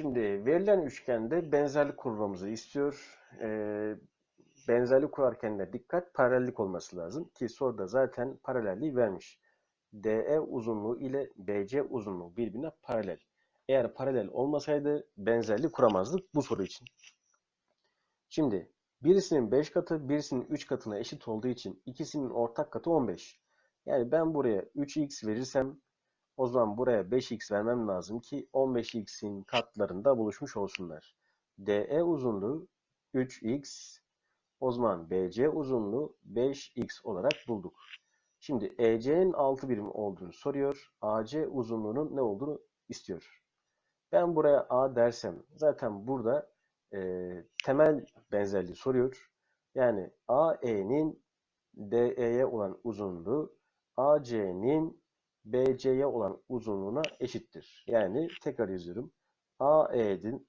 Şimdi verilen üçgende benzerlik kurmamızı istiyor. Ee, benzerlik kurarken de dikkat paralellik olması lazım ki soruda zaten paralelliği vermiş. DE uzunluğu ile BC uzunluğu birbirine paralel. Eğer paralel olmasaydı benzerlik kuramazdık bu soru için. Şimdi birisinin 5 katı birisinin 3 katına eşit olduğu için ikisinin ortak katı 15. Yani ben buraya 3x verirsem o zaman buraya 5x vermem lazım ki 15x'in katlarında buluşmuş olsunlar. DE uzunluğu 3x, o zaman BC uzunluğu 5x olarak bulduk. Şimdi EC'nin 6 birim olduğunu soruyor. AC uzunluğunun ne olduğunu istiyor. Ben buraya A dersem zaten burada e, temel benzerliği soruyor. Yani AE'nin DE'ye olan uzunluğu AC'nin BC'ye olan uzunluğuna eşittir. Yani tekrar yazıyorum. AE'nin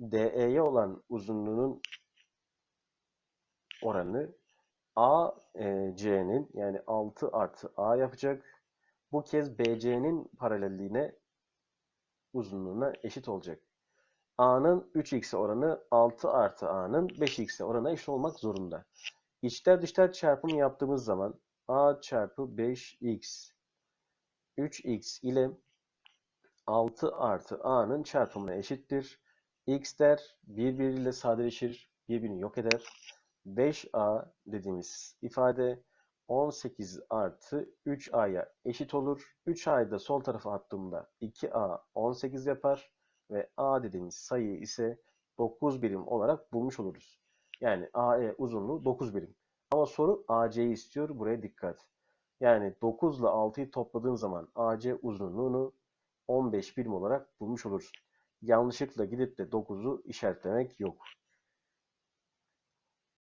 DE'ye olan uzunluğunun oranı AC'nin yani 6 artı A yapacak. Bu kez BC'nin paralelliğine uzunluğuna eşit olacak. A'nın 3x'e oranı 6 artı A'nın 5x'e oranına eşit olmak zorunda. İçler dışlar çarpımı yaptığımız zaman A çarpı 5x 3x ile 6 artı A'nın çarpımına eşittir. X'ler birbiriyle sadeleşir, birbirini yok eder. 5A dediğimiz ifade 18 artı 3A'ya eşit olur. 3A'yı da sol tarafa attığımda 2A 18 yapar ve A dediğimiz sayıyı ise 9 birim olarak bulmuş oluruz. Yani AE uzunluğu 9 birim. Ama soru AC'yi istiyor. Buraya dikkat. Yani 9 ile 6'yı topladığın zaman AC uzunluğunu 15 birim olarak bulmuş olursun. Yanlışlıkla gidip de 9'u işaretlemek yok.